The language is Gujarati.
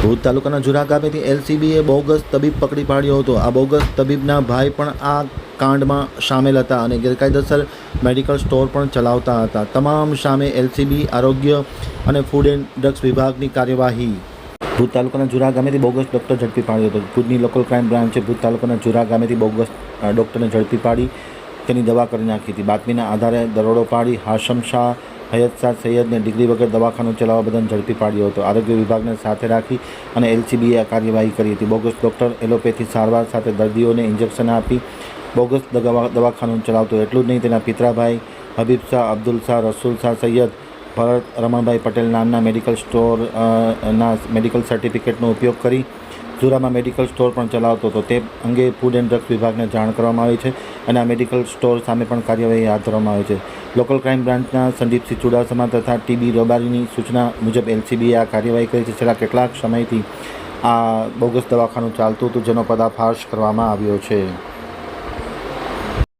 ભુજ તાલુકાના જુરા ગામેથી એલસીબીએ બોગસ તબીબ પકડી પાડ્યો હતો. આ બોગસ તબીબના ભાઈ પણ આ કાંડમાં સામેલ હતા અને ગેરકાયદેસર મેડિકલ સ્ટોર પણ ચલાવતા હતા. તમામ સામે એલસીબી, આરોગ્ય અને ફૂડ એન્ડ ડ્રગ્સ વિભાગની કાર્યવાહી. ભુજ તાલુકાના જુરા ગામેથી બોગસ ડૉક્ટર ઝડપી પાડ્યો હતો. ભુજની લોકલ ક્રાઇમ બ્રાન્ચે ભુજ તાલુકાના જુરા ગામેથી બોગસ ડૉક્ટરને ઝડપી પાડી તેની દવા કરી નાખી હતી. બાતમીના આધારે દરોડો પાડી હાશમ શાહ હૈયત શાહ સૈયદને ડિગ્રી વગર દવાખાનું ચલાવવા બદલ ઝડપી પાડ્યો હતો. આરોગ્ય વિભાગને સાથે રાખી અને એલસીબીએ કાર્યવાહી કરી હતી. બોગસ ડૉક્ટર એલોપેથી સારવાર સાથે દર્દીઓને ઇન્જેક્શન આપી બોગસ દવા દવાખાનું ચલાવતો એટલું જ નહીં, તેના પિતરાભાઈ હબીબ શાહ, અબ્દુલ શાહ, રસુલ શાહ સૈયદ, ભરત, રમણભાઈ પટેલ નામના મેડિકલ સ્ટોર ના, મેડિકલ સર્ટિફિકેટનો ઉપયોગ કરી ઝુરામાં મેડિકલ સ્ટોર પણ ચલાવતો હતો. તે અંગે ફૂડ એન્ડ ડ્રગ્સ વિભાગને જાણ કરવામાં આવી છે અને આ મેડિકલ સ્ટોર સામે પણ કાર્યવાહી હાથ ધરવામાં આવી છે. લોકલ ક્રાઇમ બ્રાન્ચના સંદીપસિંહ ચુડાસમા તથા ટીબી રબારીની સૂચના મુજબ એલસીબીએ આ કાર્યવાહી કરી છે. છેલ્લા કેટલાક સમયથી આ બોગસ દવાખાનું ચાલતું હતું, જેનો પર્દાફાશ કરવામાં આવ્યો છે.